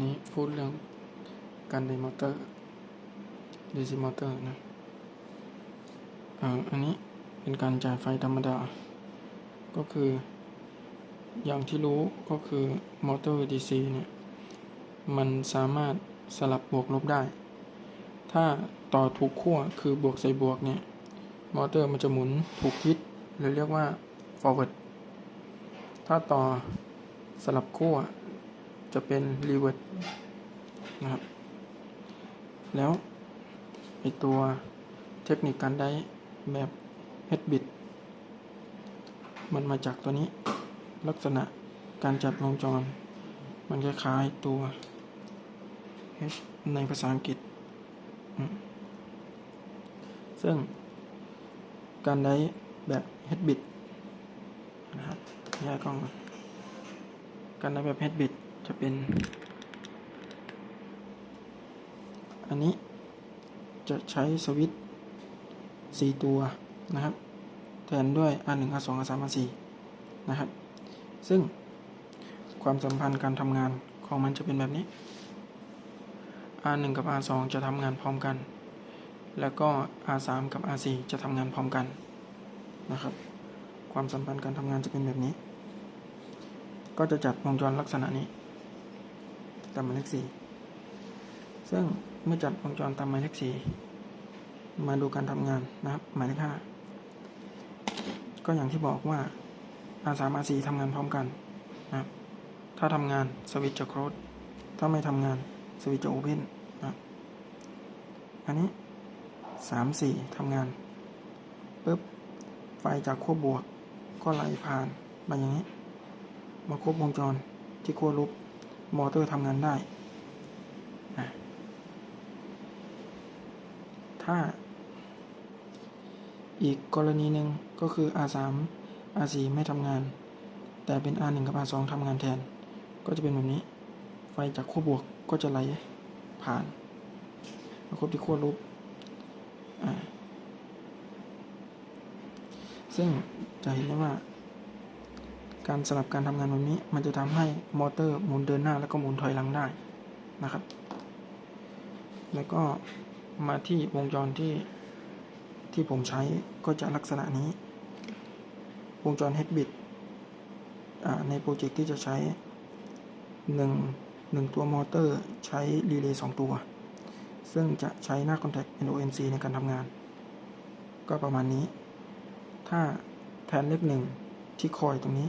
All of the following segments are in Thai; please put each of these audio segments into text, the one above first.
นี้พูดเรื่องการไดมอเตอร์ DC มอเตอร์นะอันนี้เป็นการจ่ายไฟธรรมดา ก็คือ อย่างที่รู้ก็คือมอเตอร์ DC เนี่ย มันสามารถสลับบวกลบได้ ถ้าต่อถูกขั้วคือบวกใส่บวกเนี่ย มอเตอร์มันจะหมุนถูกทิศหรือเรียกว่า forward ถ้าต่อสลับขั้ว จะเป็น reverse นะครับ แล้วไอตัวเทคนิคการได้แบบ head bit มันมาจากตัวนี้ลักษณะการจัดวงจร มันคล้ายๆตัว H ในภาษาอังกฤษ ซึ่งการได้แบบ head bit นะครับแยกกล้อง การได้แบบ head bit จะเป็น อันนี้จะใช้สวิตช์4ตัวนะครับ แทนด้วย R1 R2 R3 R4 นะครับ ซึ่งความสัมพันธ์การทำงานของมันจะเป็นแบบนี้ R1 กับ R2 จะทำงานพร้อมกัน แล้วก็ R3 กับ R4 จะทำงานพร้อมกันนะครับ ความสัมพันธ์การทำงานจะเป็นแบบนี้ ก็จะจัดวงจรลักษณะนี้ ตามหมายเลขสี่ซึ่งเมื่อจัดวงจรตามหมายเลขสี่มาดูการทำงานนะครับหมายเลขห้าก็อย่างที่บอกว่า R3 R4 ทำงานพร้อมกันนะครับถ้าทำงานสวิตช์จะ close ถ้าไม่ทำงานสวิตช์จะ open นะครับอันนี้สามสี่ทำงานปุ๊บไฟจากขั้วบวก ก็ไหลผ่านมาอย่างนี้ มาครบวงจรที่ขั้วลบ มอเตอร์ทำงานได้นะถ้า อีกกรณีหนึ่งก็คือ R3 R4 ไม่ทำงาน แต่เป็น R1 กับ R2 ทำงานแทน ก็จะเป็นแบบนี้ ไฟจากขั้วบวกก็จะไหลผ่านมาครบที่ขั้วลบซึ่งจะเห็นได้ว่า การสลับการทำงานแบบนี้ มันจะทำให้มอเตอร์หมุนเดินหน้าแล้วก็หมุนถอยหลังได้นะครับ แล้วก็มาที่วงจรที่ที่ผมใช้ก็จะลักษณะนี้ วงจร h b i t ในโปรเจกต์ที่จะใช้หนึ่งหนึ่งตัวมอเตอร์ใช้รีเลย์สองตัว ซึ่งจะใช้หน้าคอนแทค NONC ในการทำงาน ก็ประมาณนี้ ถ้าแทนเลขหนึ่งที่คอยตรงนี้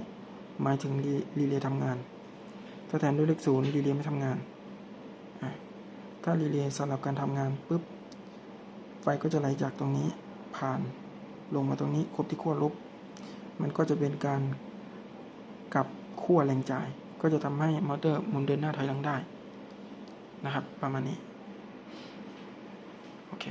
หมายถึงรีเลย์ทำงาน ถ้าแทนด้วยเลขศูนย์รีเลย์ไม่ทำงาน ถ้ารีเลย์สำหรับการทำงานปุ๊บ ไฟก็จะไหลจากตรงนี้ผ่านลงมาตรงนี้ครบที่ขั้วลบ มันก็จะเป็นการกลับขั้วแรงจ่าย ก็จะทำให้มอเตอร์หมุนเดินหน้าถอยหลังได้นะครับ ประมาณนี้ โอเค